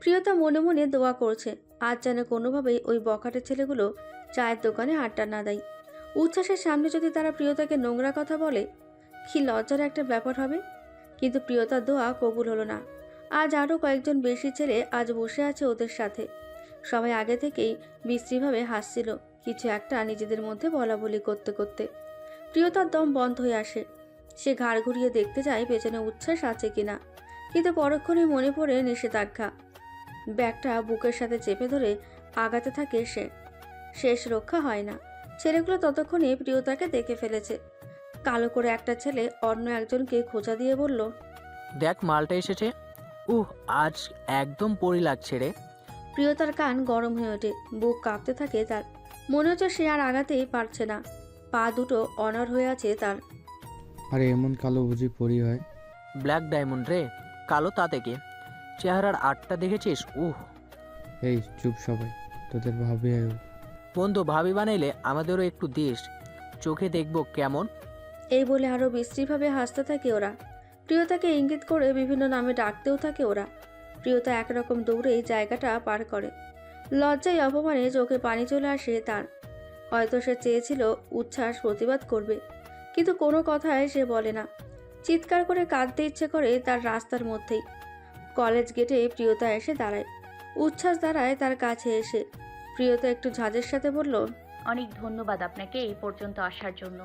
প্রিয়তা মনে মনে দোয়া করছে, আজ যেন কোনোভাবেই ওই বখাটের ছেলেগুলো চায়ের দোকানে আড্ডা না দেয়। উচ্ছ্বাসের সামনে যদি তারা প্রিয়তাকে নোংরা কথা বলে, কি লজ্জার একটা ব্যাপার হবে? কিন্তু প্রিয়তার দোয়া কবুল হলো না। আজ আরও কয়েকজন বেশি ছেলে আজ বসে আছে ওদের সাথে। সবাই আগে থেকেই বিশ্রীভাবে হাসছিল, কিছু একটা নিজেদের মধ্যে বলা বলি করতে করতে। প্রিয়তার দম বন্ধ হয়ে আসে। সে ঘাড় ঘুরিয়ে দেখতে চায় পেছনে উচ্ছ্বাস আছে কিনা। কিন্তু পরক্ষণে মনে পড়ে নিষেধাজ্ঞা। ব্যাগটা বুকের সাথে চেপে ধরে আগাতে থাকে সে। শেষ রক্ষা হয় না। ছেলেগুলো ততক্ষণে প্রিয়তাকে দেখে ফেলেছে। কালো করে একটা ছেলে অন্য একজনকে খোঁজা দিয়ে বলল দেখ মালটা এসেছে। উহ আজ একদম পরি লাগছে রে। প্রিয়তার কান গরম হয়ে ওঠে। বুক কাঁপতে থাকে তার। মনে হচ্ছে সে আর আগাতেই পারছে না। পা দুটো অনর হয়ে আছে তার। আরে এমন কালো বুঝি পরি হয়। ব্ল্যাক ডায়মন্ড রে কালো তা থেকে। চেহারার আটটা দেখেছিস? উহ। এই চুপ সবাই তোদের ভাবি আয়ু। বন্ধু ভাবি বানাইলে আমাদেরও একটু দিস। চোখে দেখব কেমন। এই বলে আরও বিশ্রীভাবে হাসতে থাকে ওরা। প্রিয়তাকে ইঙ্গিত করে বিভিন্ন নামে ডাকতেও থাকে ওরা। প্রিয়তা একরকম দৌড়েই জায়গাটা পার করে। লজ্জায় অপমানে চোখে পানি চলে আসে তার। হয়তো সে চেয়েছিল উচ্ছ্বাস প্রতিবাদ করবে। কিন্তু কোনো কথায় সে বলে না। চিৎকার করে কাঁদতে ইচ্ছে করে তার রাস্তার মধ্যেই। কলেজ গেটে প্রিয়তা এসে দাঁড়ায়। উচ্ছ্বাস দাঁড়ায় তার কাছে এসে প্রিয়তা একটু ঝাঁজের সাথে বলল, অনেক ধন্যবাদ আপনাকে এই পর্যন্ত আসার জন্য।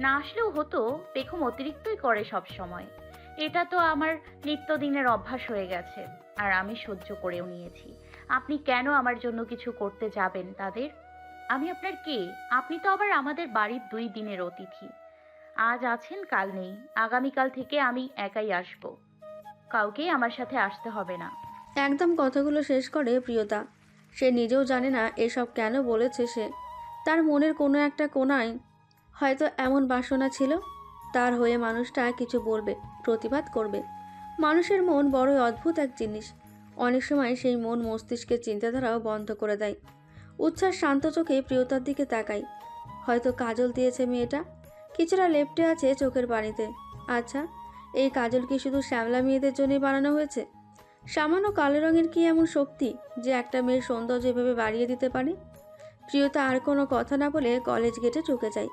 না আসলেও হতো পেখম অতিরিক্তই করে সব সময়। এটা তো আমার নিত্যদিনের অভ্যাস হয়ে গেছে, আর আমি সহ্য করেও নিয়েছি। আপনি কেন আমার জন্য কিছু করতে যাবেন তাদের? আমি আপনার কে? আপনি তো আবার আমাদের বাড়ির দুই দিনের অতিথি। আজ আছেন, কাল নেই। আগামীকাল থেকে আমি একাই আসব। কাউকেই আমার সাথে আসতে হবে না। একদম কথাগুলো শেষ করে প্রিয়তা। সে নিজেও জানে না এসব কেন বলেছে সে। তার মনের কোনো একটা কোনায় হয়তো এমন বাসনা ছিল। তার হয়ে মানুষটা কিছু বলবে, প্রতিবাদ করবে। মানুষের মন বড়ই অদ্ভুত এক জিনিস। অনেক সময় সেই মন মস্তিষ্কের চিন্তাধারাও বন্ধ করে দেয়। উচ্ছ্বাস শান্ত চোখে প্রিয়তার দিকে তাকায়। হয়তো কাজল দিয়েছে মেয়েটা। কিছুটা লেপটে আছে চোখের পানিতে। আচ্ছা এই কাজল কি শুধু শ্যামলা মেয়েদের জন্যই বানানো হয়েছে? সামান্য কালো রঙের কি এমন শক্তি যে একটা মেয়ের সৌন্দর্য এভাবে বাড়িয়ে দিতে পারে? প্রিয়তা আর কোনো কথা না বলে কলেজ গেটে চুকে যায়।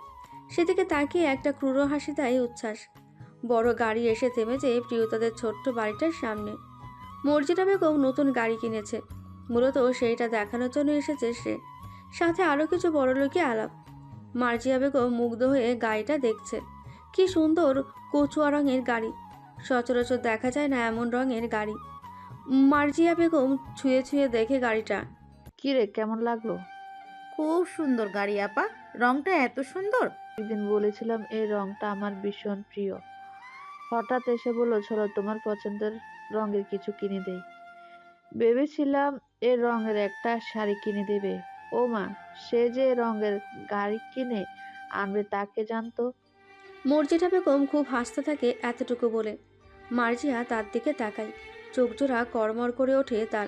সেদিকে তাকিয়ে একটা ক্রূর হাসি দেয় উচ্ছ্বাস। বড় গাড়ি এসে থেমেছে প্রিয়তাদের ছোট্ট বাড়িটার সামনে। মর্জিনা বেগম নতুন গাড়ি কিনেছে। মূলত সেইটা দেখানোর জন্য এসেছে সে। সাথে আরও কিছু বড় লোকই আলাপ। মার্জিয়া বেগম মুগ্ধ হয়ে গাড়িটা দেখছে। কি সুন্দর কচুয়া রঙের গাড়ি। সচরাচর দেখা যায় না এমন রঙের গাড়ি। মার্জিয়া বেগম ছুঁয়ে ছুঁয়ে দেখে গাড়িটা। কি রে কেমন লাগল? খুব সুন্দর গাড়ি আপা। রংটা এত সুন্দর। একদিন বলেছিলাম এই রংটা আমার ভীষণ প্রিয়। হঠাৎ এসে বলল চলো তোমার পছন্দের রঙের কিছু কিনে দেই। ভেবেছিলাম এর রঙের একটা শাড়ি কিনে দেবে। ও মা সে যে রঙের গাড়ি কিনে আনবে তাকে জানতো। মর্জিটা বেগম খুব হাসতে থাকে এতটুকু বলে। মার্জিয়া তার দিকে তাকায়। চোখ জোড়া কড়মড় করে ওঠে তার।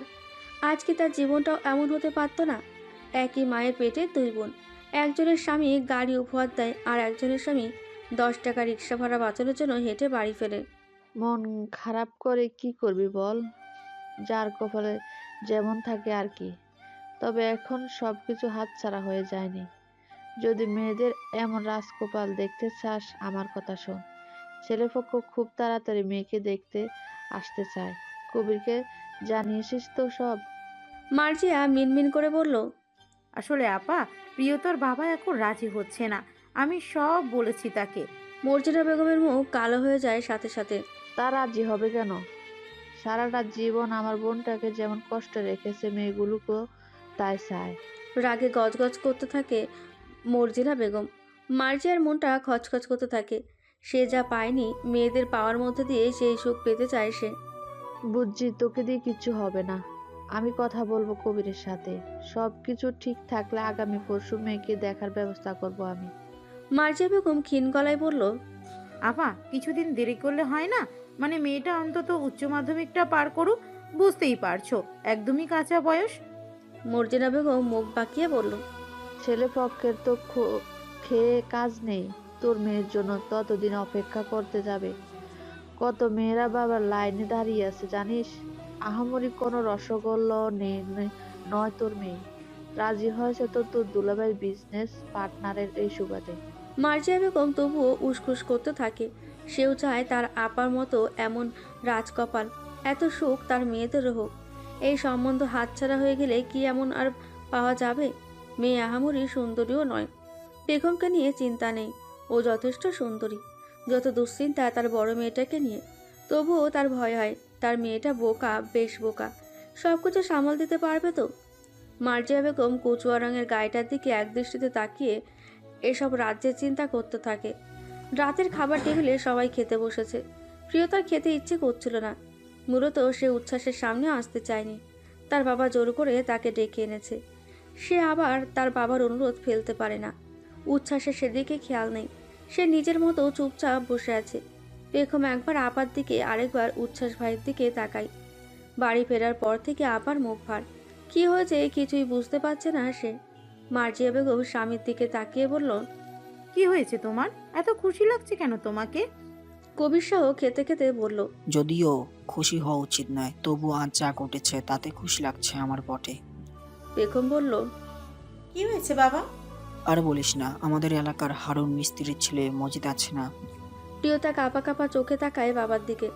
আজকে তার জীবনটাও এমন হতে পারত না। একই মায়ের পেটে দুই বোন। একজনের স্বামী গাড়ি উপহার দেয় আর একজনের স্বামী দশ টাকা রিক্সা ভাড়া বাঁচানোর জন্য হেঁটে বাড়ি ফেলে মন খারাপ করে কি করবি বল? যার কপালে যেমন থাকে আর কি। তবে এখন সবকিছু হাতছাড়া হয়ে যায়নি। যদি মেয়েদের এমন রাজকপাল দেখতে চাস আমার কথা শোন। ছেলেপক্ষ খুব তাড়াতাড়ি মেয়েকে দেখতে আসতে চায়। কবিরকে জানিয়েছিস তো সব? মার্জিয়া মিনমিন করে বলল আসলে আপা প্রিয়তর বাবা এখন রাজি হচ্ছে না। আমি সব বলেছি তাকে। মর্জিনা বেগমের মুখ কালো হয়ে যায় সাথে সাথে। তা রাজি হবে কেন? সারাটা জীবন আমার বোনটাকে যেমন কষ্ট রেখেছে মেয়েগুলোকেও তাই চায় রাগে গজগজ করতে থাকে মর্জিনা বেগম। মার্জিয়ার মনটা খচখচ করতে থাকে। সে যা পায়নি মেয়েদের পাওয়ার মধ্যে দিয়ে সেই সুখ পেতে চায় সে। বুঝছি তোকে দিয়ে কিচ্ছু হবে না। আমি কথা বলব কবিরের সাথে। সব কিছু ঠিক থাকলে আগামী পরশু মেয়েকে দেখার ব্যবস্থা করব আমি। মার্জিয়া বেগম ক্ষীণ গলায় বলল আপা কিছুদিন দেরি করলে হয় না? মানে মেয়েটা অন্তত উচ্চ মাধ্যমিকটা পার করুক বুঝতেই পারছ। একদমই কাঁচা বয়স। মর্জিনা বেগম মুখ বাঁকিয়ে বলল ছেলে পক্ষের তো খো- খেয়ে কাজ নেই। তোর মেয়ের জন্য ততদিন অপেক্ষা করতে যাবে। কত মেয়েরা বাবার লাইনে দাঁড়িয়ে আছে জানিস? আহামরি কোনো রসগোল্লা নেই নে- নয় তোর মেয়ে। রাজি হয়েছে তো তোর দুলাভাই বিজনেস পার্টনারের এই সুবাদে। মার্জিয়া বেগম তবুও উসখুস করতে থাকে। সেও চায় তার আপার মতো এমন রাজকপাল। এত সুখ তার মেয়েদেরও হোক। এই সম্বন্ধ হাতছাড়া হয়ে গেলে কি এমন আর পাওয়া যাবে? মেয়ে আহামরি সুন্দরীও নয়। বেগমকে নিয়ে চিন্তা নেই। ও যথেষ্ট সুন্দরী। যত দুশ্চিন্তা তার বড় মেয়েটাকে নিয়ে, তবুও তার ভয় হয়। তার মেয়েটা বোকা, বেশ বোকা। সব কিছু সামাল দিতে পারবে তো? মার্জিয়া বেগম কচুয়া রঙের গায়েটার দিকে একদৃষ্টিতে তাকিয়ে এসব রাজ্যের চিন্তা করতে থাকে। রাতের খাবার টেবিলে সবাই খেতে বসেছে। প্রিয়তার খেতে ইচ্ছে করছিল না। মূলত সে উচ্ছ্বাসের সামনে আসতে চায়নি। তার বাবা জোর করে তাকে ডেকে এনেছে। সে আবার তার বাবার অনুরোধ ফেলতে পারে না। উচ্ছ্বাসের সেদিকে খেয়াল নেই। সে নিজের মতো চুপচাপ বসে আছে। বেগম একবার আপার দিকে আরেকবার উচ্ছ্বাস ভাইয়ের দিকে তাকাই বাড়ি ফেরার পর থেকে আপার মুখ ভার। কি হয়েছে কিছুই বুঝতে পারছে না সে। মার্জিয়া বেগম স্বামীর দিকে তাকিয়ে বলল, কি হয়েছে তোমার? এত খুশি লাগছে কেন তোমাকে? কবির সহ খেতে খেতে বলল যদিও খুশি হওয়া উচিত নয় তবু আজ যা ঘটেছে তাতে খুশি লাগছে আমার বটে। বেগম বলল কি হয়েছে বাবা? আর বলিস না আমাদের এলাকার হারুন মিস্ত্রির ছেলে মজিদ আছে না? প্রিয়তা কাপা কাপা চোখে তাকায় বাবার দিকে।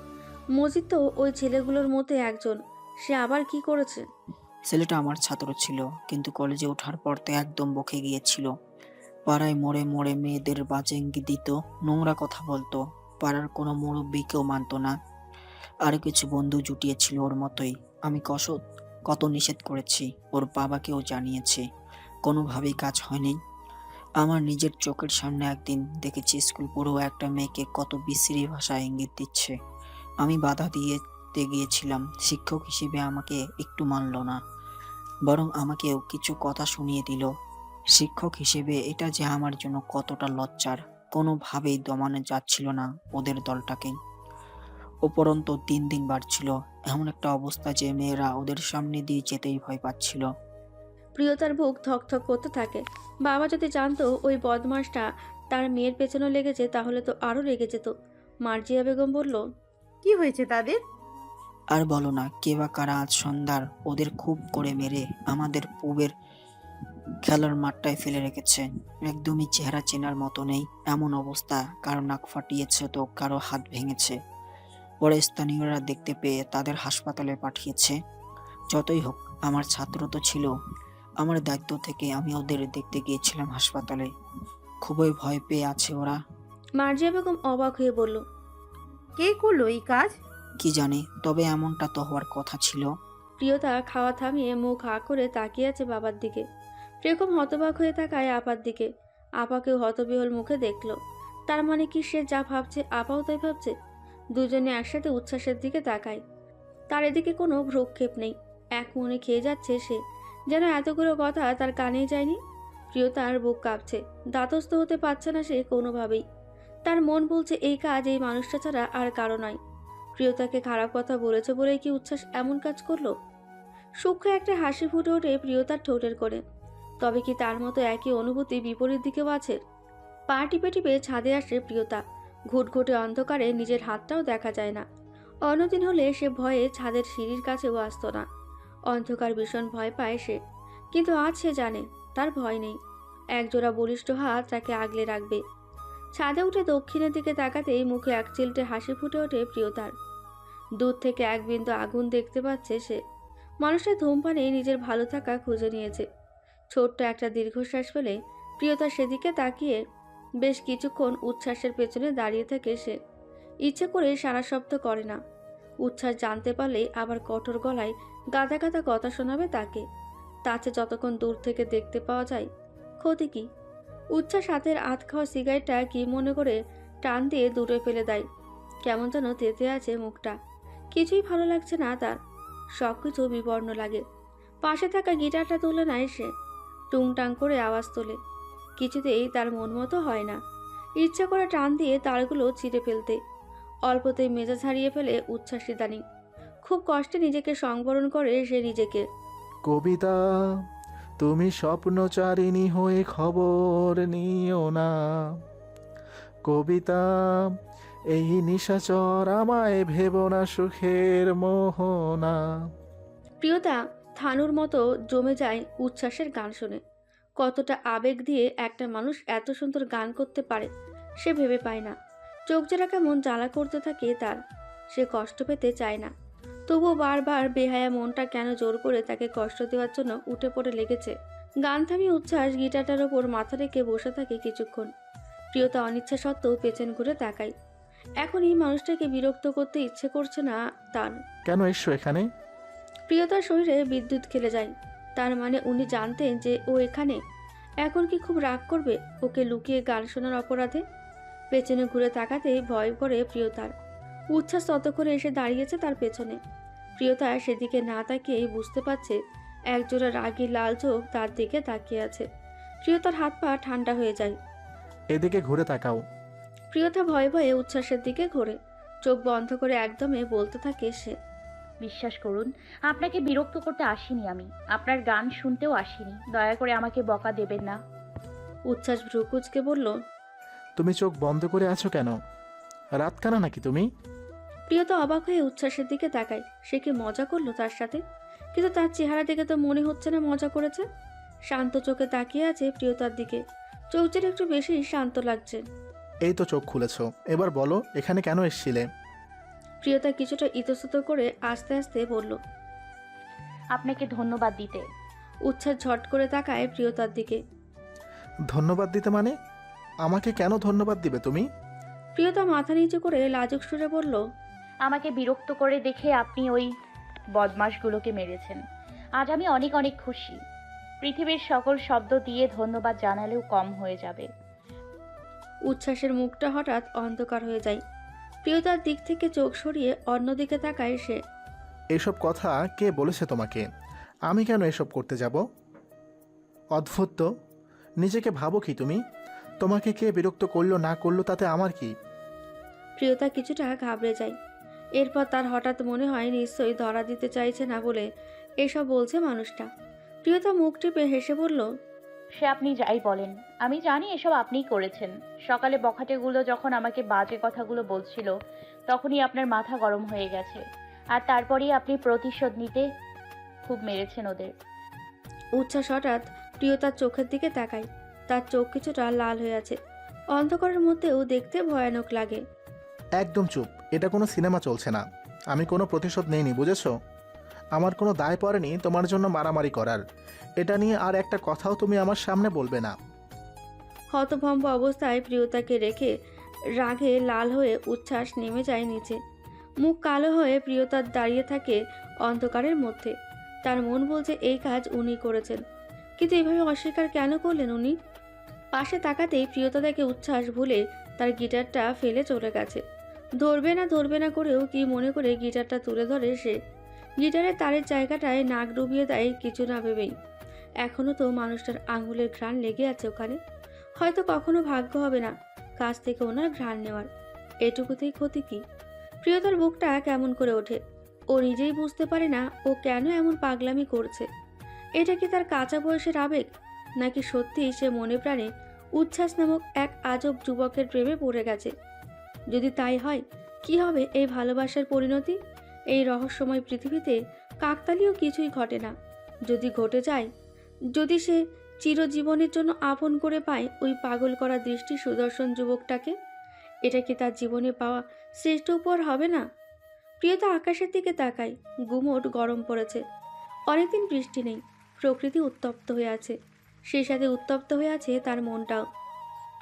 মজিদ তো ওই ছেলেগুলোর মধ্যে একজন সে আবার কি করেছে? ছেলেটা আমার ছাত্র ছিল কিন্তু কলেজে ওঠার পর তো একদম বকে গিয়েছিল। পাড়ায় মোড়ে মোড়ে মেয়েদের বাজেঙ্গি দিত নোংরা কথা বলতো। পাড়ার কোনো মুরব্বীকেও মানতো না। আর কিছু বন্ধু জুটিয়েছিল ওর মতোই। আমি কত কত নিষেধ করেছি, ওর বাবাকেও জানিয়েছি। কোনোভাবেই কাজ হয়নি। আমার নিজের চোখের সামনে একদিন দেখেছি স্কুল পড়ুয়া একটা মেয়েকে কত বিশ্রী ভাষায় ইঙ্গিত দিচ্ছে। আমি বাধা দিয়েতে গিয়েছিলাম, শিক্ষক হিসেবে আমাকে একটু মানল না। বরং আমাকেও কিছু কথা শুনিয়ে দিল। শিক্ষক হিসেবে এটা যে আমার জন্য কতটা লজ্জার। কোনোভাবেই দমানো যাচ্ছিল না ওদের দলটাকে। উপরন্ত দিন দিন বাড়ছিল। এমন একটা অবস্থা যে মেয়েরা ওদের সামনে দিয়ে যেতেই ভয় পাচ্ছিল। প্রিয়তার বুক থকথক করতে থাকে। বাবা যদি জানতো ওই বদমাসটা তার মেয়ের পেছনে লেগেছে তাহলে তো আরও রেগে যেত। মার্জিয়া বেগম বলল কি হয়েছে তাদের? আর বলো না কে বা কারা আজ সন্ধ্যার ওদের খুব করে মেরে আমাদের পুবের খেলার মাঠটায় ফেলে রেখেছে। একদমই চেহারা চেনার মতো নেই এমন অবস্থা কারও নাক ফাটিয়েছে তো কারও হাত ভেঙেছে। পরে স্থানীয়রা দেখতে পেয়ে তাদের হাসপাতালে পাঠিয়েছে। যতই হোক আমার ছাত্র তো ছিল। আমার দায়িত্ব থেকে আমি ওদের দেখতে গিয়েছিলাম হাসপাতালে। খুবই ভয় পেয়ে আছে ওরা। মার্জিয়া বেগম অবাক হয়ে বলল কে করল এই কাজ? কি জানে তবে এমনটা তো হওয়ার কথা ছিল। প্রিয়তা খাওয়া থামিয়ে মুখ হা করে তাকিয়ে আছে বাবার দিকে। প্রেকম হতবাক হয়ে তাকায় আপার দিকে। আপাকেও হতবিহল মুখে দেখল। তার মানে কি সে যা ভাবছে, আপাও তাই ভাবছে? দুজনে একসাথে উচ্ছ্বাসের দিকে তাকায়। তার এদিকে কোনো ভ্রক্ষেপ নেই। এক মনে খেয়ে যাচ্ছে সে। যেন এতগুলো কথা তার কানেই যায়নি। প্রিয়তার বুক কাঁপছে। দাতস্থ হতে পারছে না সে কোনোভাবেই। তার মন বলছে, এই কাজ এই মানুষটা ছাড়া আর কারও নয়। প্রিয়তাকে খারাপ কথা বলেছে বলেই কি উচ্ছ্বাস এমন কাজ করল? সূক্ষ্ম একটা হাসি ফুটে ওঠে প্রিয়তার ঠোঁটের করে তবে কি তার মতো একই অনুভূতি বিপরীত দিকেও আছে? পা টিপে টিপে ছাদে আসে প্রিয়তা। ঘুটঘুটে অন্ধকারে নিজের হাতটাও দেখা যায় না। অন্যদিন হলে সে ভয়ে ছাদের সিঁড়ির কাছেও আসতো না। অন্ধকার ভীষণ ভয় পায় সে। কিন্তু আজ সে জানে, তার ভয় নেই। একজোড়া বলিষ্ঠ হাত তাকে আগলে রাখবে। ছাদে উঠে দক্ষিণের দিকে তাকাতেই মুখে এক চিলটে হাসি ফুটে ওঠে প্রিয়তার। দূর থেকে এক বিন্দু আগুন দেখতে পাচ্ছে সে। মানুষের ধূমপানে নিজের ভালো থাকা খুঁজে নিয়েছে। ছোট্ট একটা দীর্ঘশ্বাস ফেলে প্রিয়তা সেদিকে তাকিয়ে বেশ কিছুক্ষণ উচ্ছ্বাসের পেছনে দাঁড়িয়ে থাকে সে। ইচ্ছে করে সারা শব্দ করে না। উচ্ছ্বাস জানতে পারলে আবার কঠোর গলায় গাদা গাদা কথা শোনাবে তাকে। তাছে যতক্ষণ দূর থেকে দেখতে পাওয়া যায়, ক্ষতি কি? উচ্ছ্বাস হাতের আধ খাওয়া সিগারেটটা কি মনে করে টান দিয়ে দূরে ফেলে দেয়। কেমন যেন তেতে আছে মুখটা। কিছুই ভালো লাগছে না তার। সব কিছু বিবর্ণ লাগে। পাশে থাকা গিটারটা তুলে নেয় সে। টুংটাং করে আওয়াজ তোলে। কিছুতেই তার মন মতো হয় না। ইচ্ছা করে টান দিয়ে তারগুলো ছিঁড়ে ফেলতে। অল্পতেই মেজাজ হারিয়ে ফেলে উচ্ছ্বাস ইদানিং খুব কষ্টে নিজেকে সংবরণ করে সে নিজেকে। কবিতা তুমি স্বপ্নচারিণী হয়ে খবর নিও না। কবিতা এই নিশাচর আমায় ভেব না সুখের মোহনা। প্রিয়তা থানুর মতো জমে যায় উচ্ছ্বাসের গান শুনে। কতটা আবেগ দিয়ে একটা মানুষ এত সুন্দর গান করতে পারে, সে ভেবে পায় না। চোখ জোড়া কেমন জ্বালা করতে থাকে তার, সে কষ্ট পেতে চায় না। তবুও বারবার বেহায়া মনটা কেন জোর করে তাকে কষ্ট দেওয়ার জন্য উঠে পড়ে লেগেছে। গান থামিয়ে উচ্ছ্বাস গিটারটার ওপর মাথা রেখে বসে থাকে কিছুক্ষণ। প্রিয়তা অনিচ্ছা সত্ত্বেও পেছন ঘুরে তাকায়। এখন এই মানুষটাকে বিরক্ত করতে ইচ্ছে করছে না তার। কেন এসছো এখানে? প্রিয়তার শরীরে বিদ্যুৎ খেলে যায়। তার মানে উনি জানতেন যে ও এখানে। এখন কি খুব রাগ করবে ওকে লুকিয়ে গান শোনার অপরাধে? পেছনে ঘুরে তাকাতে ভয় করে প্রিয়তার। উচ্ছ্বাস তত করে এসে দাঁড়িয়েছে তার পেছনে। প্রিয়তা সেদিকে না তাকিয়েই বুঝতে পারছে একজোড়া রাগী লাল চোখ তার দিকে তাকিয়ে আছে। প্রিয়তার হাত পা ঠান্ডা হয়ে যায়। এদিকে ঘুরে তাকাও। প্রিয়তা ভয়ে ভয়ে উচ্ছ্বাসের দিকে ঘোরে। চোখ বন্ধ করে একদমে বলতে থাকে সে। বিশ্বাস করুন আপনাকে বিরক্ত করতে আসিনি আমি। আপনার গান শুনতেও আসিনি। দয়া করে আমাকে বকা দেবেন না। উচ্ছ্বাস ভ্রুকুচকে বলল তুমি চোখ বন্ধ করে আছো কেন? রাত কানা নাকি তুমি? প্রিয়তা অবাক হয়ে উচ্ছ্বাসের দিকে তাকায়। সে কি মজা করল তার সাথে? কিন্তু তার চেহারা দেখে তো মনে হচ্ছে না মজা করেছে। শান্ত চোখে তাকিয়ে আছে প্রিয়তার দিকে। চৌচের একটু বেশি শান্ত লাগছে। এই তো চোখ খুলেছ। এবার বলো এখানে কেন এসছিলে? প্রিয়তা কিছুটা ইতস্তত করে আস্তে আস্তে বলল আপনাকে ধন্যবাদ দিতে। উচ্ছ্বাস ঝট করে তাকায় প্রিয়তার দিকে। ধন্যবাদ দিতে মানে? আমাকে কেন ধন্যবাদ দিবে তুমি? প্রিয়তা মাথা নিচু করে লাজুক সুরে বলল আমাকে বিরক্ত করে দেখে আপনি ওই বদমাশগুলোকে মেরেছেন। আজ আমি অনেক অনেক খুশি। পৃথিবীর সকল শব্দ দিয়ে ধন্যবাদ জানালেও কম হয়ে যাবে। উচ্ছ্বাসের মুখটা হঠাৎ অন্ধকার হয়ে যায়। প্রিয়তার দিক থেকে চোখ সরিয়ে অন্যদিকে তাকায় সে। এসব কথা কে বলেছে তোমাকে? আমি কেন এসব করতে যাব? অদ্ভুত তো। নিজেকে ভাবো কি তুমি? তোমাকে কে বিরক্ত করল না করল তাতে আমার কি? প্রিয়তা কিছুটা ঘাবড়ে যায়। এরপর তার হঠাৎ মনে হয় নিশ্চয়ই ধরা দিতে চাইছে না বলে এসব বলছে মানুষটা। প্রিয়তা মুখ টিপে হেসে বলল সে আপনি যাই বলেন। আমি জানি এসব আপনিই করেছেন। সকালে বখাটেগুলো যখন আমাকে বাজে কথাগুলো বলছিল তখনই আপনার মাথা গরম হয়ে গেছে। আর তারপরেই আপনি প্রতিশোধ নিতে খুব মেরেছেন ওদের। উচ্ছ্বাস হঠাৎ প্রিয়তার চোখের দিকে তাকায়। তার চোখ কিছুটা লাল হয়ে আছে। অন্ধকারের মধ্যেও দেখতে ভয়ানক লাগে। একদম চুপ। এটা কোনো সিনেমা চলছে না। আমি কোনো প্রতিশোধ নেইনি বুঝেছ? আমার কোনো দায় পড়েনি তোমার জন্য মারামারি করার। এটা নিয়ে আর একটা কথাও তুমি আমার সামনে বলবে না। হতভম্ব অবস্থায় প্রিয়তাকে রেখে রাগে লাল হয়ে উচ্ছ্বাস নেমে যায় নিচে। মুখ কালো হয়ে প্রিয়তার দাঁড়িয়ে থাকে অন্ধকারের মধ্যে। তার মন বলছে এই কাজ উনি করেছেন। কিন্তু এভাবে অস্বীকার কেন করলেন উনি? পাশে তাকাতেই প্রিয়তা দেখে উচ্ছ্বাস ভুলে তার গিটারটা ফেলে চলে গেছে। ধরবে না ধরবে না করেও কি মনে করে গিটারটা তুলে ধরে সে? গিটারের তারের জায়গাটায় নাক ডুবিয়ে দেয় কিছু না ভেবেই। এখনও তো মানুষটার আঙুলের ঘ্রাণ লেগে আছে ওখানে। হয়তো কখনো ভাগ্য হবে না, কাছ থেকে ওনার ঘ্রাণ নেওয়ার। এটুকুতেই ক্ষতি কি? প্রিয়তার বুকটা কেমন করে ওঠে? ও নিজেই বুঝতে পারে না ও কেন এমন পাগলামি করছে। এটা কি তার কাঁচা বয়সের আবেগ? নাকি সত্যিই সে মনে প্রাণে উচ্ছ্বাস নামক এক আজব যুবকের প্রেমে পড়ে গেছে? যদি তাই হয়, কি হবে এই ভালোবাসার পরিণতি? এই রহস্যময় পৃথিবীতে কাকতালীয় কিছুই ঘটে না। যদি ঘটে যায়, যদি সে চিরজীবনের জন্য আপন করে পায় ওই পাগল করা দৃষ্টি সুদর্শন যুবকটাকে, এটা কি তার জীবনে পাওয়া শ্রেষ্ঠ উপহার হবে না? প্রিয়তা আকাশের দিকে তাকায়, গুমোট গরম পড়েছে। অনেকদিন বৃষ্টি নেই, প্রকৃতি উত্তপ্ত হয়ে আছে। সেই সাথে উত্তপ্ত হয়ে আছে তার মনটাও।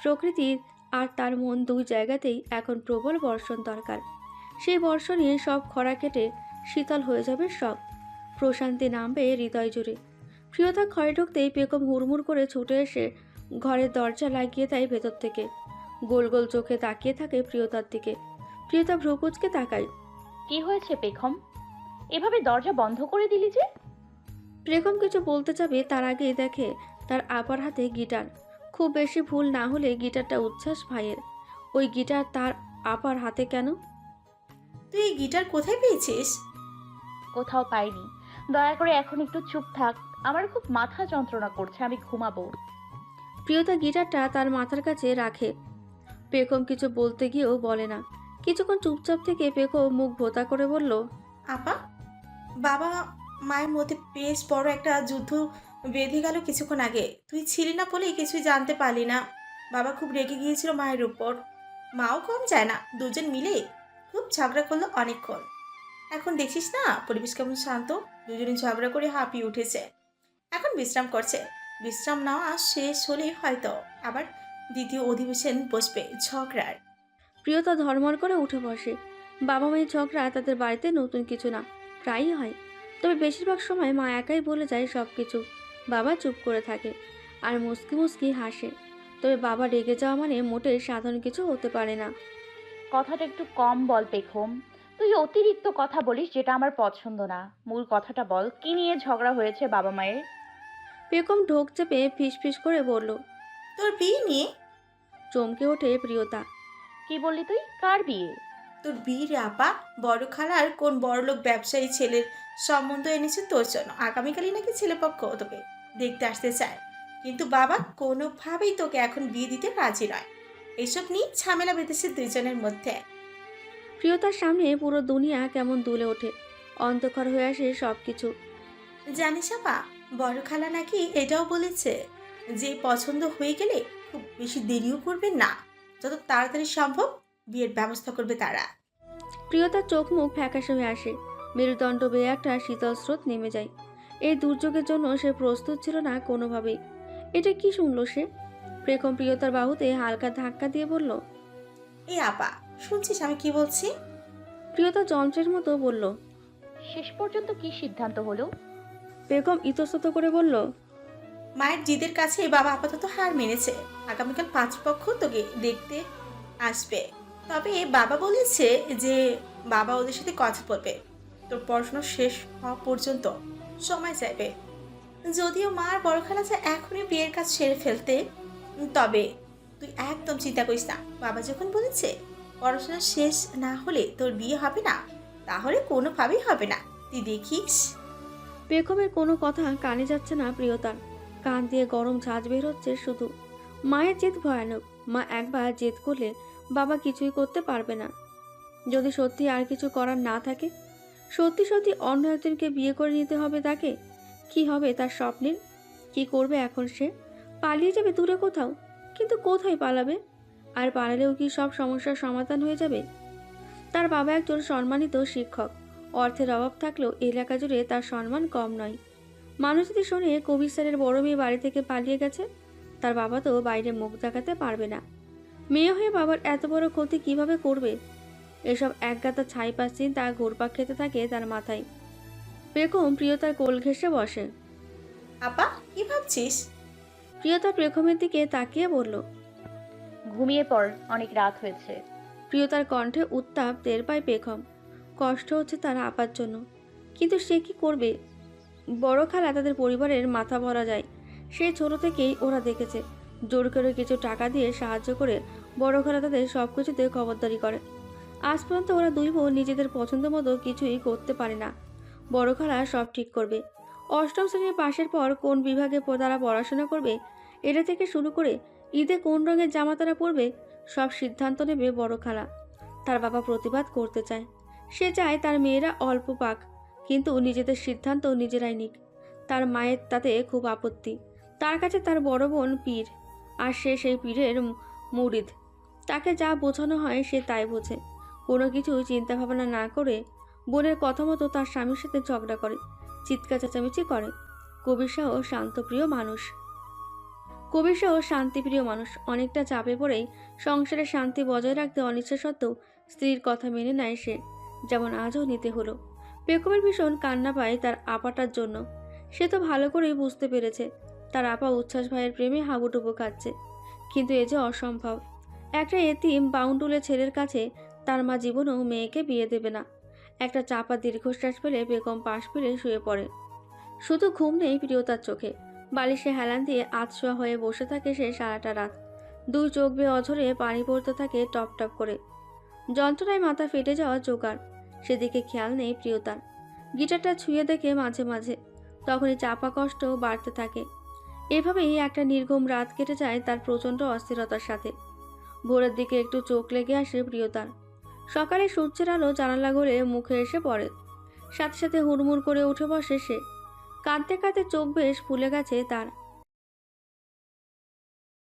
প্রকৃতির আর তার মন দুই জায়গাতেই এখন প্রবল বর্ষণ দরকার। সেই বর্ষণে সব খরা কেটে শীতল হয়ে যাবে সব। প্রশান্তি নামবে হৃদয় জুড়ে। প্রিয়তা ঘরে ঢুকতেই পেকম হুড়মুড় করে ছুটে এসে ঘরের দরজা লাগিয়ে দেয় ভেতর থেকে। গোল গোল চোখে তাকিয়ে থাকে প্রিয়তার দিকে। প্রিয়তা ভ্রুকুচকে তাকায়। কি হয়েছে পেখম এভাবে দরজা বন্ধ করে দিলি যে? প্রেকম কিছু বলতে যাবে তার আগেই দেখে তার আপার হাতে গিটার। খুব বেশি ভুল না হলে গিটারটা উচ্ছ্বাস ভাইয়ের। ওই গিটার তার আপার হাতে কেন? তুই এই গিটার কোথায় পেয়েছিস? কোথাও পাইনি। দয়া করে এখন একটু চুপ থাক। আমার খুব মাথা যন্ত্রণা করছে আমি ঘুমাবো। প্রিয়তা গিটারটা তার মাথার কাছে রাখে। পেকম কিছু বলতে গিয়েও বলে না। কিছুক্ষণ চুপচাপ থেকে পেকো মুখ ভোতা করে বলল আপা বাবা মায়ের মধ্যে বেশ বড় একটা যুদ্ধ বেঁধে গেল কিছুক্ষণ আগে। তুই ছিলি না বলেই কিছুই জানতে পারলি না। বাবা খুব রেগে গিয়েছিল মায়ের উপর। মাও কম যায় না দুজন মিলে। খুব ঝগড়া করল অনেকক্ষণ। এখন দেখছিস না, পরিবেশ কেমন শান্ত? দুজনে ঝগড়া করে হাঁপিয়ে উঠেছে। এখন বিশ্রাম করছে। বিশ্রাম নেওয়া শেষ হলেই হয়তো আবার দ্বিতীয় অধিবেশন বসবে ঝগড়ার। প্রিয়তা ধর্মর করে উঠে বসে। বাবা মায়ের ঝগড়া তাদের বাড়িতে নতুন কিছু না, প্রায়ই হয়। তবে বেশিরভাগ সময় মা একাই বলে যায় সব কিছু বাবা চুপ করে থাকে আর মুসকি মুসকি হাসে। তবে বাবা রেগে যাওয়া মানে মোটেই সাধারণ কিছু হতে পারে না। কথাটা একটু কম বল পেখম। তুই অতিরিক্ত কথা বলিস যেটা আমার পছন্দ না। মূল কথাটা বল কি নিয়ে ঝগড়া হয়েছে বাবা মায়ের? পেকম ঢোক চেপে ফিস ফিস করে বলল তোর বিয়ে নিয়ে? চমকে ওঠে প্রিয়তা। কি বললি তুই? কার বিয়ে? তোর বিয়ে রে আপা বড় খালার কোন বড়লোক ব্যবসায়ী ছেলের সম্বন্ধ এনেছে তোর জন্য। আগামীকালই নাকি ছেলেপক্ষ তোকে দেখতে আসতে চায়। কিন্তু বাবা কোনোভাবেই তোকে এখন বিয়ে দিতে রাজি নয়। এইসব নিয়ে ঝামেলা বেঁধেছে দুইজনের মধ্যে। প্রিয়তার সামনে পুরো দুনিয়া কেমন দুলে ওঠে। অন্ধকার হয়ে আসে সব কিছু জানিস আপা বড় খালা নাকি এটাও বলেছে যে পছন্দ হয়ে গেলে খুব বেশি দেরিও করবে না। যত তাড়াতাড়ি সম্ভব বিয়ের ব্যবস্থা করবে তারা। প্রিয়তার চোখ মুখ ফ্যাকাশে হয়ে আসে। মেরুদণ্ড বেয়ে একটা শীতল স্রোত নেমে যায়। এই দুর্যোগের জন্য সে প্রস্তুত ছিল না কোনোভাবেই। এটা কি শুনলো সে? প্রেকম প্রিয়তার বাহুতে হালকা ধাক্কা দিয়ে বলল এ আপা শুনছিস আমি কি বলছি? প্রিয়তা যন্ত্রের মতো বলল শেষ পর্যন্ত কি সিদ্ধান্ত হলো? বেগম ইতস্তত করে বলল মায়ের জিদের কাছে বাবা আপাতত হার মেনেছে। আগামীকাল পাঁচ পক্ষ তোকে দেখতে আসবে। তবে বাবা বলেছে যে বাবা ওদের সাথে কথা বলবে। তোর পড়াশোনা শেষ হওয়া পর্যন্ত সময় চাইবে। যদিও মার বড় খালা চায় এখনই বিয়ের কাজ সেরে ফেলতে তবে তুই একদম চিন্তা করিস না। বাবা যখন বলেছে, পড়াশোনা শেষ না হলে তোর বিয়ে হবে না, তাহলে কোনোভাবেই হবে না। তুই দেখিস। বেগমের কোনো কথা কানে যাচ্ছে না প্রিয়তার। কান দিয়ে গরম ঝাঁজ বের হচ্ছে শুধু। মায়ের জেদ ভয়ানক। মা একবার জেদ করলে বাবা কিছুই করতে পারবে না। যদি সত্যি আর কিছু করার না থাকে, সত্যি সত্যি অন্য একজনকে বিয়ে করে নিতে হবে তাকে, কি হবে তার স্বপ্নের? কি করবে এখন সে? পালিয়ে যাবে দূরে কোথাও? কিন্তু কোথায় পালাবে? আর পালালেও কি সব সমস্যার সমাধান হয়ে যাবে? তার বাবা একজন সম্মানিত শিক্ষক। অর্থের অভাব থাকলেও এলাকা জুড়ে তার সম্মান কম নয়। মানুষ যদি শোনে কবির স্যারের বড় মেয়ে বাড়ি থেকে পালিয়ে গেছে, তার বাবা তো বাইরে মুখ দেখাতে পারবে না। মেয়ে হয়ে বাবার এত বড় ক্ষতি কীভাবে করবে? এসব একগাতা ছাই পাশ চিন্তা ঘুরপাক খেতে থাকে তার মাথায়। বেগম প্রিয়তার কোল ঘেসে বসে। আপা, কি ভাবছিস? প্রিয়তা প্রেখমের দিকে তাকিয়ে বলল ঘুমিয়ে পড় অনেক রাত হয়েছে। প্রিয়তার কণ্ঠে উত্তাপ টের পায় পেখম কষ্ট হচ্ছে তার আপার জন্য। কিন্তু সে কি করবে? বড় খালা তাদের পরিবারের মাথা ভরা যায়। সেই ছোট থেকেই ওরা দেখেছে। জোর করে কিছু টাকা দিয়ে সাহায্য করে বড় খালা তাদের সব কিছুতে খবরদারি করে। আজ পর্যন্ত ওরা দুই বোন নিজেদের পছন্দ মতো কিছুই করতে পারে না। বড় খালা সব ঠিক করবে। অষ্টম শ্রেণির পাশের পর কোন বিভাগে তারা পড়াশোনা করবে এটা থেকে শুরু করে ঈদে কোন রঙের জামা তারা পরবে, সব সিদ্ধান্ত নেবে বড় খালা। তার বাবা প্রতিবাদ করতে চায়। সে চায় তার মেয়েরা অল্প পাক, কিন্তু নিজেদের সিদ্ধান্ত নিজেরাই নিক। তার মায়ের তাতে খুব আপত্তি। তার কাছে তার বড় বোন পীর, আর সে সেই পীরের মুরিদ। তাকে যা বোঝানো হয় সে তাই বোঝে। কোনো কিছু চিন্তা ভাবনা না করে বোনের কথা মতো তার স্বামীর সাথে ঝগড়া করে, চিৎকার চেঁচামেচি করে। কবির শাহ শান্তপ্রিয় মানুষ। কবির শাহ শান্তিপ্রিয় মানুষ অনেকটা চাপে পড়েই সংসারে শান্তি বজায় রাখতে অনিচ্ছা সত্ত্বেও স্ত্রীর কথা মেনে নেয় সে, যেমন আজও নিতে হলো। বেগমের ভীষণ কান্না পায় তার আপাটার জন্য। সে তো ভালো করেই বুঝতে পেরেছে, তার আপা উচ্ছ্বাস ভাইয়ের প্রেমে হাবুডুবু খাচ্ছে। কিন্তু এ যে অসম্ভব, একটা এতিম বাউন্ডুলে ছেলের কাছে তার মা জীবনেও মেয়েকে বিয়ে দেবে না। একটা চাপা দীর্ঘশ্বাস ফেলে বেগম পাশ ফেলে শুয়ে পড়ে। শুধু ঘুম নেই প্রিয়তার চোখে বালিশে হেলান দিয়ে আতশোয়া হয়ে বসে থাকে সে সারাটা রাত। দুই চোখ বেয়ে অঝরে পানি পড়তে থাকে টপ টপ করে। যন্ত্রণায় মাথা ফেটে যাওয়া জোগাড়। সেদিকে খেয়াল নেই প্রিয়তার। গিটারটা ছুঁয়ে দেখে মাঝে মাঝে। তখনই চাপা কষ্ট বাড়তে থাকে। এভাবেই একটা নির্গম রাত কেটে যায় তার প্রচণ্ড অস্থিরতার সাথে। ভোরের দিকে একটু চোখ লেগে আসে প্রিয়তার। সকালে সূর্যের আলো জানালা ঘরে মুখে এসে পড়ে। সাথে সাথে হুড়মুড় করে উঠে বসে সে। কাঁদতে কাঁদতে চোখ বেশ ফুলে গেছে তার।